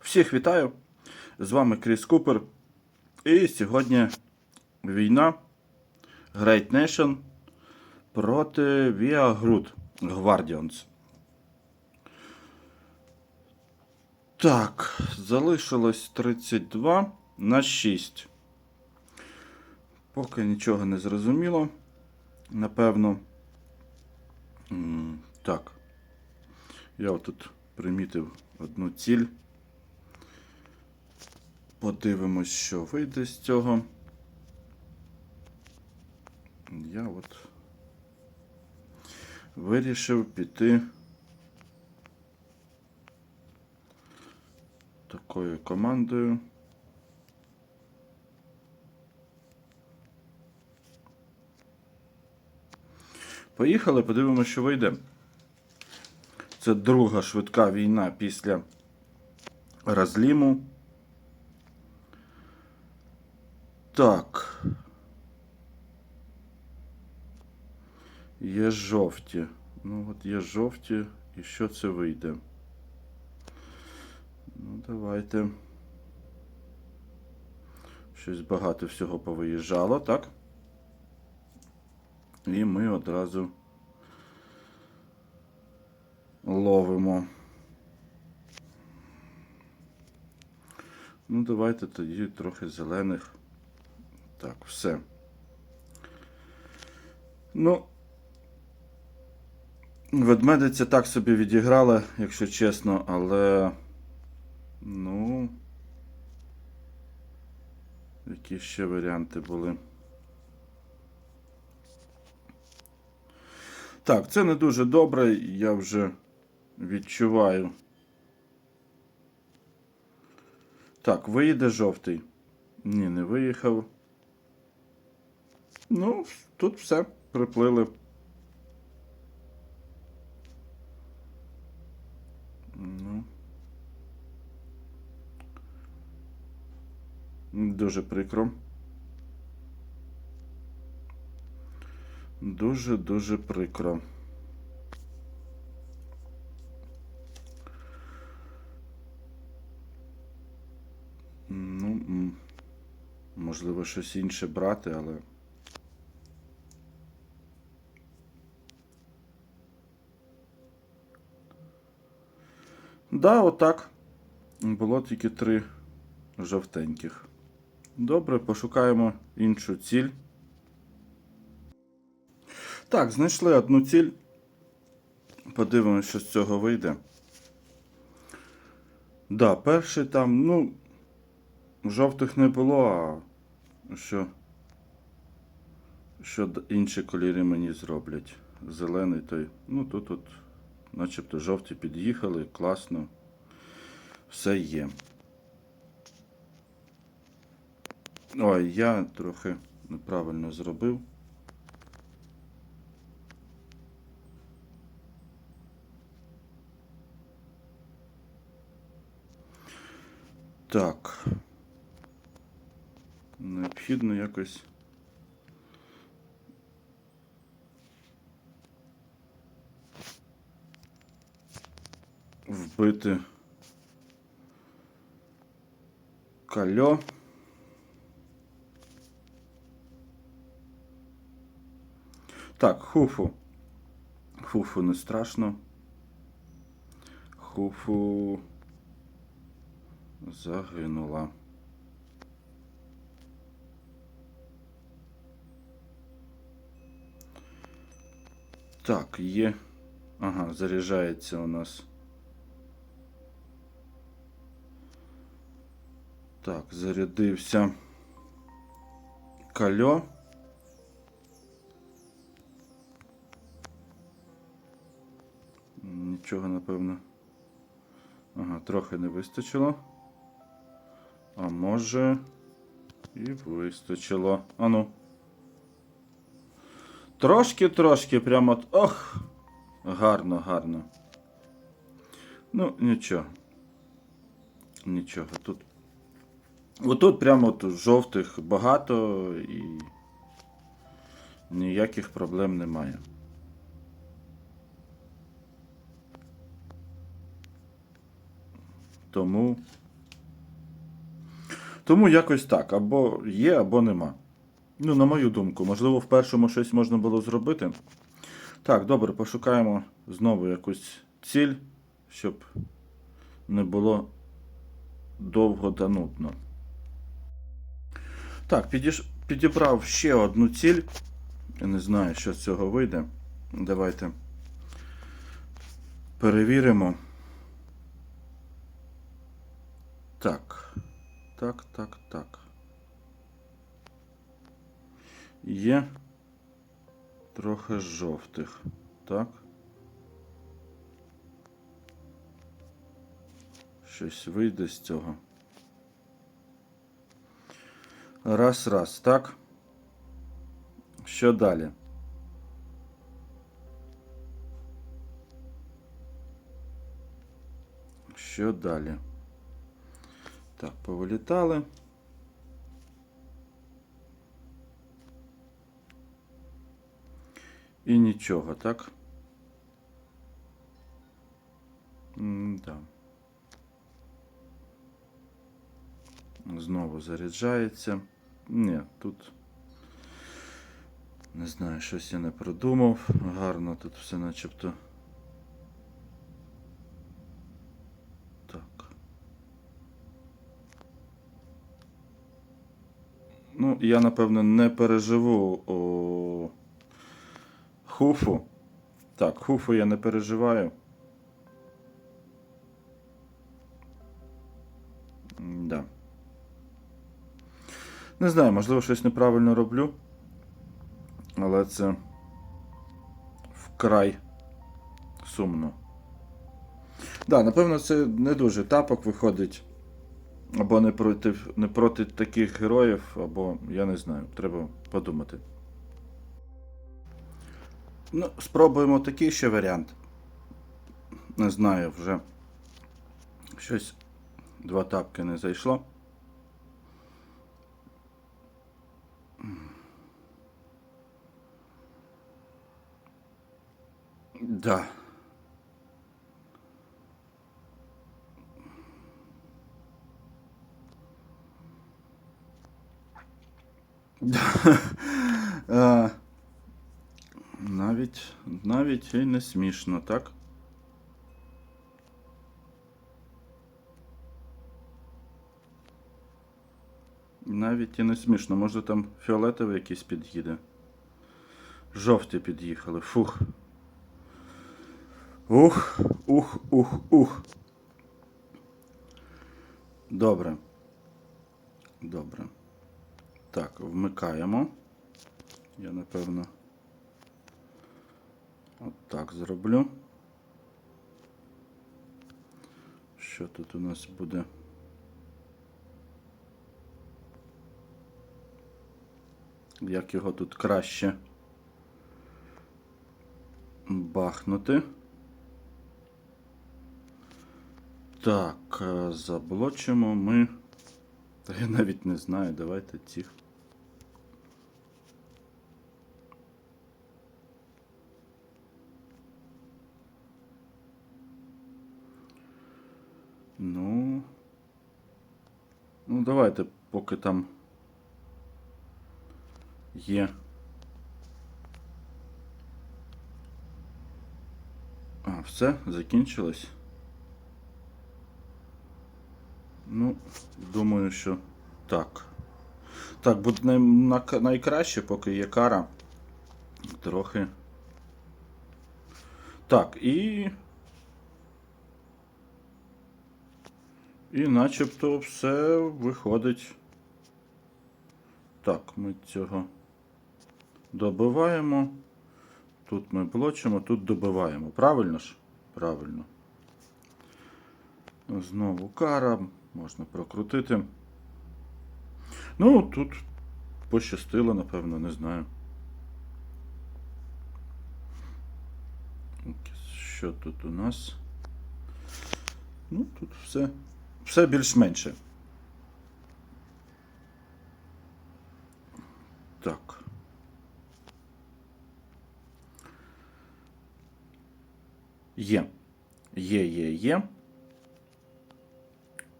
Всіх вітаю! З вами Кріс Купер. І сьогодні війна Great Nation проти Via Groot Guardians. Так, залишилось 32 на 6. Поки нічого не зрозуміло. Напевно. Так. Я отут примітив одну ціль. Подивимось, що вийде з цього. Я от вирішив піти такою командою. Поїхали, подивимося, що вийде. Це друга швидка війна після розліму. Так. Є жовті. Ну от є жовті. І що це вийде? Ну, давайте. Щось багато всього повиїжджало, так? І ми одразу ловимо. Ну, давайте тоді трохи зелених. Так, все. Ну, ведмедиця так собі відіграла, якщо чесно, але. Ну. Які ще варіанти були? Так, це не дуже добре, я вже відчуваю. Так, виїде жовтий. Ні, не виїхав. Ну, тут все, приплили. Ну. Дуже прикро. Дуже-дуже прикро. Ну, можливо, щось інше брати, але. Да, отак. Було тільки три жовтеньких. Добре, пошукаємо іншу ціль. Так, знайшли одну ціль. Подивимося, що з цього вийде. Да, перший там, ну, жовтих не було, а що, що інші кольори мені зроблять. Зелений той. Ну, тут от, начебто жовті під'їхали, класно. Все є. Ой, я трохи неправильно зробив. Так. Необхідно якось. Вбити кальо. Так, хуфу. Хуфу не страшно. Хуфу загинула. Так, є. Ага, заряджається у нас. Так, зарядився кальо. Нічого, напевно. Ага, трохи не вистачило. А може. І вистачило. Ану. Трошки-трошки прямо. от- Ох! Гарно, гарно. Ну, нічого. Нічого. Тут. Отут прямо от жовтих багато і ніяких проблем немає. Тому Тому якось так. Або є, або нема. Ну, на мою думку, можливо, в першому щось можна було зробити. Так, добре, пошукаємо знову якусь ціль, щоб не було довго та нудно. Так, підібрав ще одну ціль. Я не знаю, що з цього вийде. Давайте перевіримо. Так. Так, так, так. Є трохи жовтих. Так. Щось вийде з цього. Раз, раз, так. Що далі? Що далі? Так, повилітали. І нічого, так? Да. Знову заряджається. Ні, тут. Не знаю, щось я не продумав. Гарно тут все начебто. Так. Ну, я напевно не переживу о... хуфу. Так, хуфу я не переживаю. Не знаю, можливо, щось неправильно роблю. Але це вкрай сумно. Да, напевно, це не дуже тапок виходить. Або не проти, не проти таких героїв, або я не знаю, треба подумати. Ну, спробуємо такий ще варіант. Не знаю, вже щось два тапки не зайшло. Да. Е, Навіть, навіть і не смішно, так? Навіть і не смішно. Може там фіолетовий якийсь під'їде. Жовті під'їхали. Фух. Ух, ух, ух, ух. Добре. Добре. Так, вмикаємо. Я напевно. От так зроблю. Що тут у нас буде? Як його тут краще бахнути? Так, е, заблочимо ми. Та я навіть не знаю, давайте цих. Ну. Ну, давайте, поки там є. А, все, закінчилось. Ну, думаю, що так. Так, буде най, на, найкраще, поки є кара. Трохи. Так, і. І начебто все виходить. Так, ми цього добиваємо. Тут ми блочимо, тут добиваємо. Правильно ж? Правильно. Знову кара. Можна прокрутити. Ну, тут пощастило, напевно, не знаю. Що тут у нас? Ну, тут все. Все більш-менше. Так. Є. Є, є, є.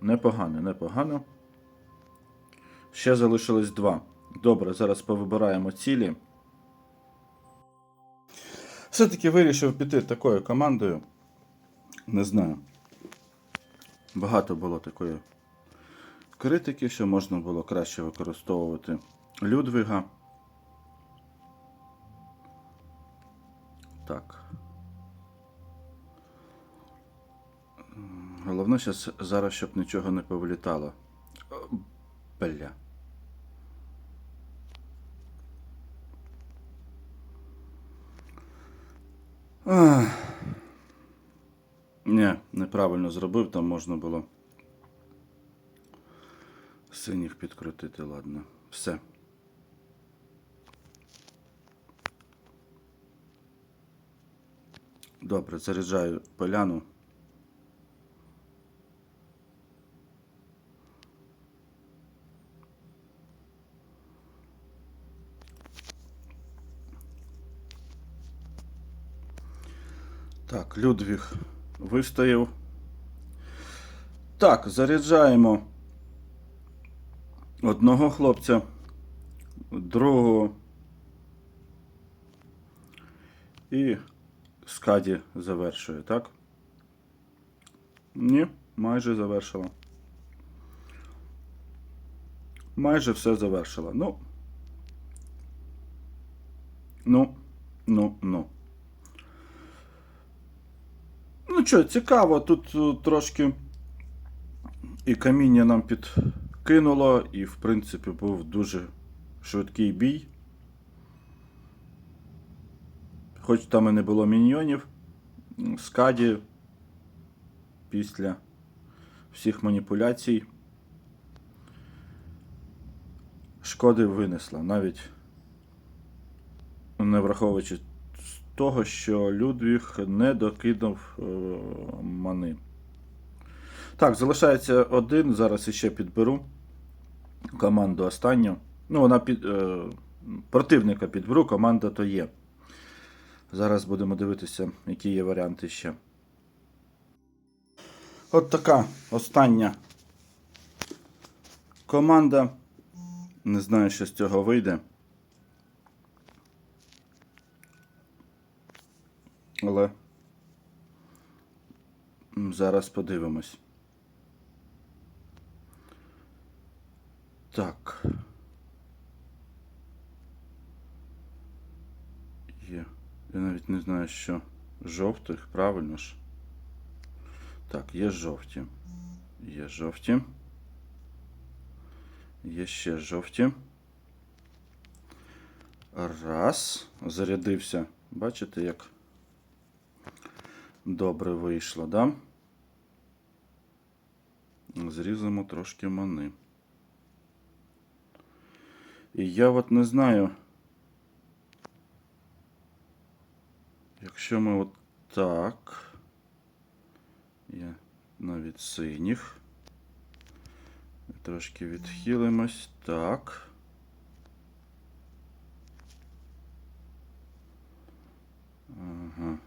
Непогано, непогано. Ще залишилось два. Добре, зараз повибираємо цілі. Все-таки вирішив піти такою командою. Не знаю. Багато було такої критики, що можна було краще використовувати Людвига. Так. Головне щас, зараз, щоб нічого не повлітало. О, Бля. Ах. Ні, неправильно зробив, там можна було синіх підкрутити, ладно. Все. Добре, заряджаю поляну. Так, Людвіг вистояв. Так, заряджаємо одного хлопця, другого. І скаді завершує, так? Ні, майже завершила. Майже все завершила. Ну. Ну, ну, ну. Ну що, цікаво, тут е, трошки і каміння нам підкинуло, і, в принципі, був дуже швидкий бій. Хоч там і не було міньйонів, скаді після всіх маніпуляцій шкоди винесла, навіть не враховуючи того, що Людвіг не докинув е, мани. Так, залишається один. Зараз іще підберу команду останню. Ну, вона під, е, противника підберу, команда то є. Зараз будемо дивитися, які є варіанти ще. От така остання команда. Не знаю, що з цього вийде. Але м, зараз подивимось. Так. Є. Я навіть не знаю, що жовтих, правильно ж? Так, є жовті. Є жовті. Є ще жовті. Раз. Зарядився. Бачите, як добре вийшло, да? Зрізаємо трошки мани. І я от не знаю. Якщо ми от так. Є навіть синіх. Трошки відхилимось. Так. Ага.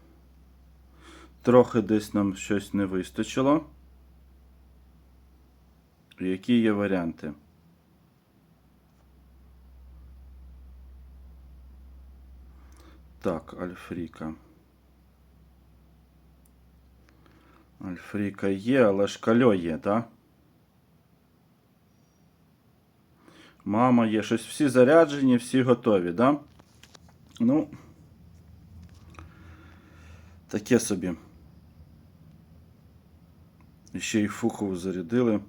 Трохи десь нам щось не вистачило. Які є варіанти? Так, Альфріка. Альфріка є, але ж кальо є, так? Мама є. Щось всі заряджені, всі готові, да? Ну. Таке собі. Ще й фуху зарядили.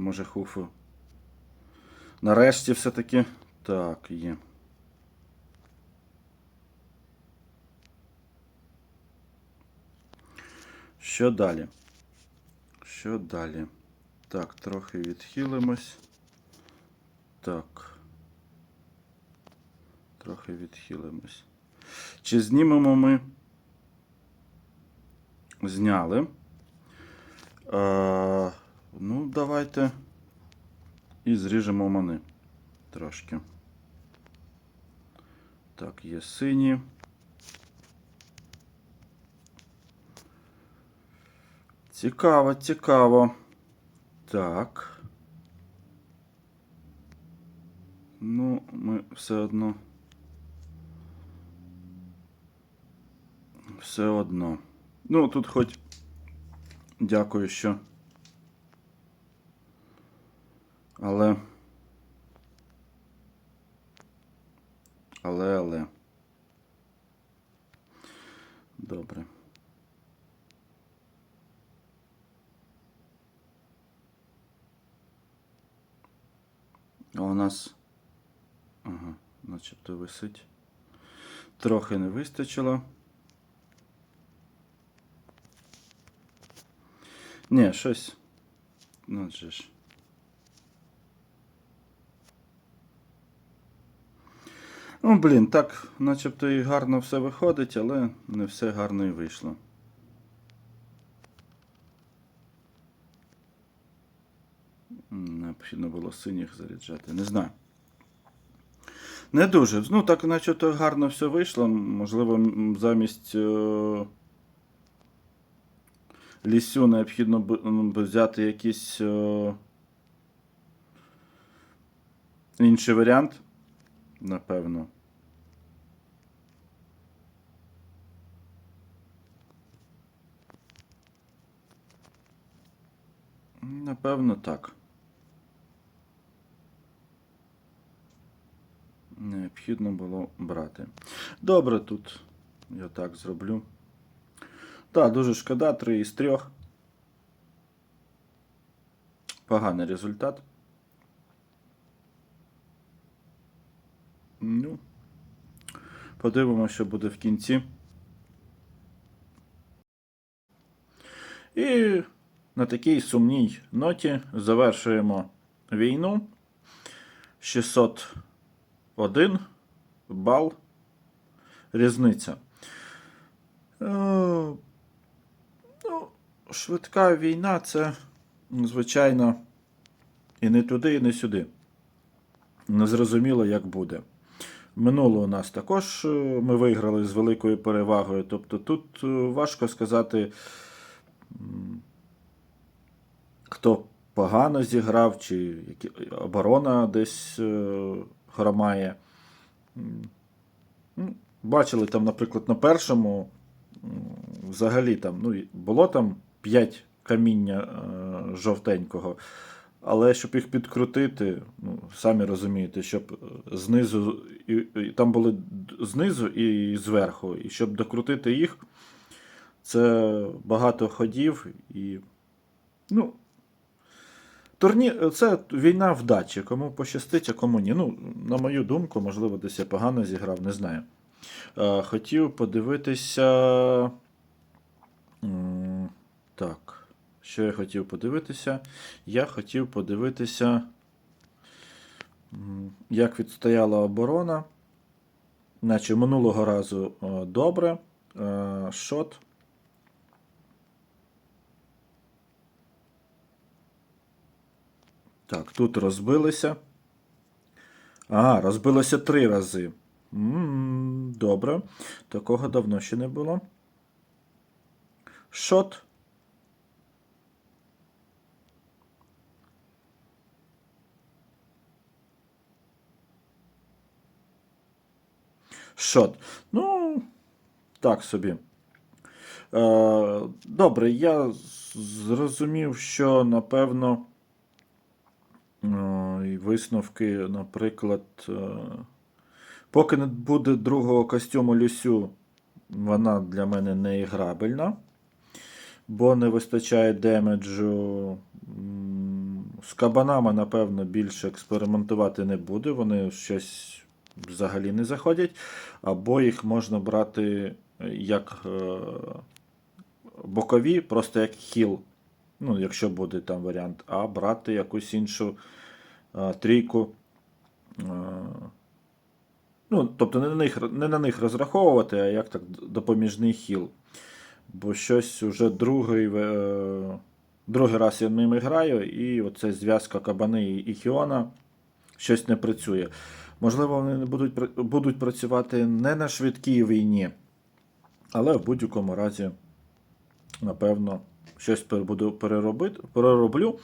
Може хуфу. Нарешті все-таки. Так, є. Що далі? Що далі? Так, трохи відхилимось. Так. Трохи відхилимось. Чи знімемо ми? Зняли. Е, Ну, давайте і зріжемо мани трошки. Так, є сині. Цікаво, цікаво. Так. Ну, ми все одно. Все одно. Ну, тут хоч дякую, що. Але. Але, але. Добре. А у нас. Ага, начебто висить. Трохи не вистачило. Ні, щось. Ну, же ж. Ну, блін, так, начебто і гарно все виходить, але не все гарно і вийшло. Необхідно було синіх заряджати, не знаю. Не дуже. Ну, так, начебто гарно все вийшло. Можливо, замість е- лісю необхідно б- взяти якийсь е- інший варіант. Напевно. Напевно, так. Необхідно було брати. Добре, тут я так зроблю. Так, дуже шкода, 3 із 3. Поганий результат. Ну, подивимося, що буде в кінці. І на такій сумній ноті завершуємо війну. 601 бал. Різниця. Е, ну, швидка війна це, звичайно, і не туди, і не сюди. Незрозуміло, як буде. Минуло у нас також е, ми виграли з великою перевагою. Тобто тут е, важко сказати, хто погано зіграв, чи оборона десь е, хромає. Ну, Бачили там, наприклад, на першому взагалі там ну, було там 5 каміння е, жовтенького. Але щоб їх підкрутити, ну, самі розумієте, щоб знизу, і, і там були знизу і зверху, і щоб докрутити їх, це багато ходів і. Ну, турні... Це війна вдачі. Кому пощастить, а кому ні. Ну, на мою думку, можливо, десь я погано зіграв, не знаю. Е, хотів подивитися. Так. Що я хотів подивитися? Я хотів подивитися, як відстояла оборона. Наче минулого разу е, добре. Е, Шот. Так, тут розбилися. А, розбилося три рази. М, Добре. Такого давно ще не було. Шот. Шот. Ну, так собі. Е, добре, я зрозумів, що напевно висновки, наприклад, е, поки не буде другого костюму Люсю, вона для мене не іграбельна, бо не вистачає демеджу. З кабанами, напевно, більше експериментувати не буде. Вони щось взагалі не заходять. Або їх можна брати як е, бокові, просто як хіл. Ну, якщо буде там варіант, а брати якусь іншу е, трійку. Е, ну, тобто не на, них, не на них розраховувати, а як так допоміжний хіл. Бо щось уже другий, е, другий раз я ними граю, і оце зв'язка Кабани і Хіона щось не працює. Можливо, вони будуть, будуть працювати не на швидкій війні, але в будь-якому разі, напевно, щось буду переробити, перероблю.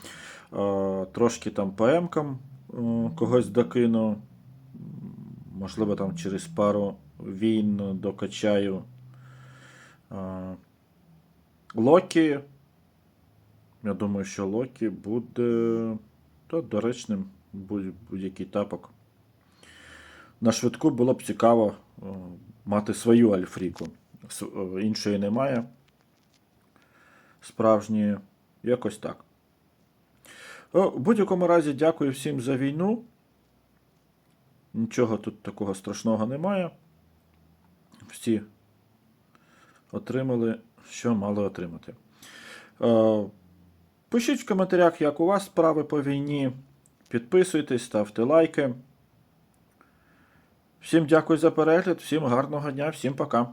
Е, Трошки там по емкам е, когось докину. Можливо, там через пару війн докачаю а, Локі. Я думаю, що Локі буде та, доречним будь- будь-який тапок. На швидку було б цікаво е, мати свою альфріку. Е, Іншої немає. Справжньої. Якось так. В будь-якому разі, дякую всім за війну. Нічого тут такого страшного немає. Всі отримали, що мали отримати. Е, Пишіть в коментарях, як у вас справи по війні. Підписуйтесь, ставте лайки. Всім дякую за перегляд, всім гарного дня, всім пока.